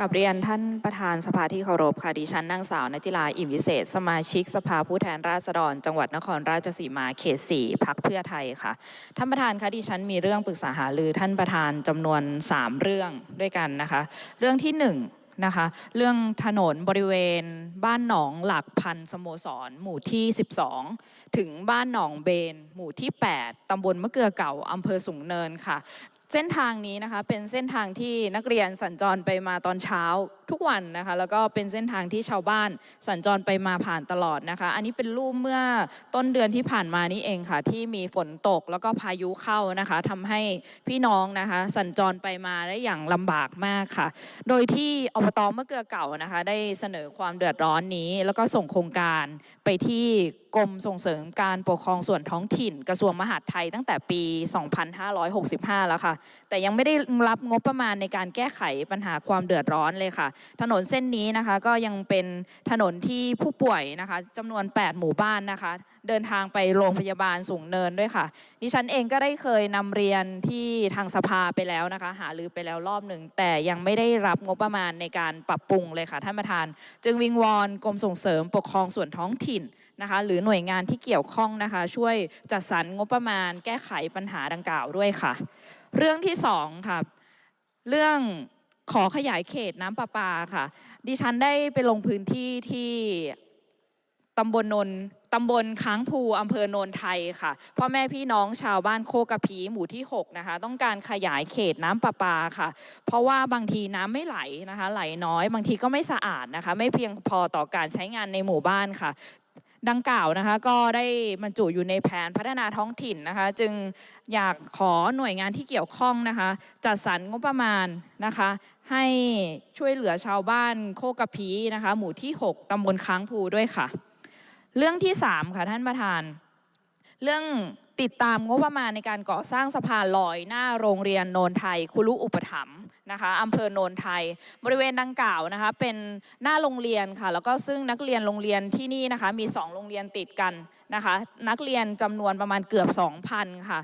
กับเรียนท่านประธานสภาที่เคารพค่ะดิฉันนางสาวนจิลาอิ่มวิเศษ สมาชิกสภาผู้แทนราษฎร จังหวัดนครราชสีมาเขตสี่พักเพื่อไทยค่ะท่านประธานคะดิฉันมีเรื่องปรึกษาหารือท่านประธานจำนวน 3 เรื่องด้วยกันนะคะ เรื่องที่ 1นะคะเรื่องถนนบริเวณ บ้านหนองหลักพันสโมสร หมู่ที่ 12 ถึงบ้านหนองเบน หมู่ที่ 8ตำบลมะเกลือเก่าอำเภอสูงเนินค่ะ เส้นทางนี้นะคะเป็นเส้นทางที่นักเรียนสัญจรไปมาตอนเช้าทุกวันนะคะแล้วก็เป็นเส้นทางที่ชาวบ้านสัญจรไปมาผ่านตลอดนะคะ อันนี้เป็นรูปเมื่อต้นเดือนที่ผ่านมานี่เองค่ะ ที่มีฝนตกแล้วก็พายุเข้านะคะทำให้พี่น้องนะคะ สัญจรไปมาได้อย่างลำบากมากค่ะ โดยที่อบตเมะเกลือเก่านะคะ ได้เสนอความเดือดร้อนนี้ แล้วก็ส่งโครงการไปที่กรมส่งเสริมการปกครองส่วนท้องถิ่น กระทรวงมหาดไทยตั้งแต่ปี 2565 แล้วค่ะ แต่ยังไม่ได้รับงบประมาณในการแก้ไขปัญหาความเดือดร้อนเลยค่ะ ถนนเส้นนี้นะคะก็ยังเป็นถนนที่ผู้ป่วยนะคะจำนวน 8 หมู่บ้านนะคะ เดินทางไปโรงพยาบาลสูงเนินด้วยค่ะ ดิฉันเองก็ได้เคยนำเรียนที่ทางสภาไปแล้วนะคะ หารือไปแล้วรอบหนึ่งแต่ยังไม่ได้รับงบประมาณในการปรับปรุงเลยค่ะท่านประธาน จึงวิงวอนกรมส่งเสริมปกครองส่วนท้องถิ่นนะคะหรือหน่วยงานที่เกี่ยวข้องนะคะ ช่วยจัดสรรงบประมาณ แก้ไขปัญหาดังกล่าวด้วยค่ะ เรื่องที่สองค่ะเรื่องขอขยายเขตน้ำประปาค่ะ ดิฉันได้ไปลงพื้นที่ที่ตำบลนนตำบลค้างภูอำเภอโนนไทยค่ะพ่อแม่พี่น้องชาวบ้านโคกะพีหมู่ที่ 6 นะคะ ต้องการขยายเขตน้ำประปาค่ะ เพราะว่าบางทีน้ำไม่ไหลนะคะ ไหลน้อย บางทีก็ไม่สะอาดนะคะ ไม่เพียงพอต่อการใช้งานในหมู่บ้านค่ะ ดังกล่าวนะคะก็ได้บรรจุอยู่ในแผนพัฒนาท้องถิ่นนะคะ จึงอยากขอหน่วยงานที่เกี่ยวข้องนะคะ จัดสรรงบประมาณนะคะ ให้ช่วยเหลือชาวบ้านโคกระพีนะคะ หมู่ที่ 6ตำบลค้างภูด้วยค่ะ เรื่องที่ 3 ค่ะท่านประธาน เรื่อง ติดตามงบประมาณในการก่อสร้างสะพานลอยหน้าโรงเรียนโนนไทย คุรุอุปถัมภ์นะคะอำเภอโนนไทย บริเวณดังกล่าวนะคะเป็นหน้าโรงเรียนค่ะ แล้วก็ซึ่งนักเรียนโรงเรียนที่นี่นะคะมี 2 โรงเรียนติดกันนะคะนักเรียนจำนวนประมาณเกือบ 2,000 ค่ะ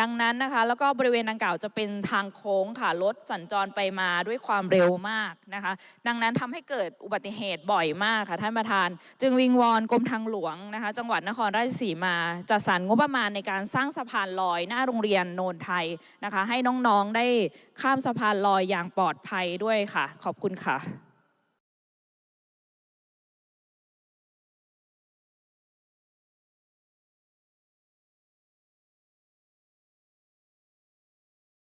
ดังนั้นนะคะแล้วก็บริเวณดังกล่าวจะเป็นทางโค้งค่ะรถสัญจรไปมาด้วยความเร็วมากนะคะ ดังนั้นทำให้เกิดอุบัติเหตุบ่อยมากค่ะท่านประธาน จึงวิงวอนกรมทางหลวงนะคะจังหวัดนครราชสีมาจัดสรรงบประมาณในการสร้างสะพานลอยหน้าโรงเรียนโนนไทยนะคะ ให้น้องๆได้ข้ามสะพานลอยอย่างปลอดภัยด้วยค่ะ ขอบคุณค่ะ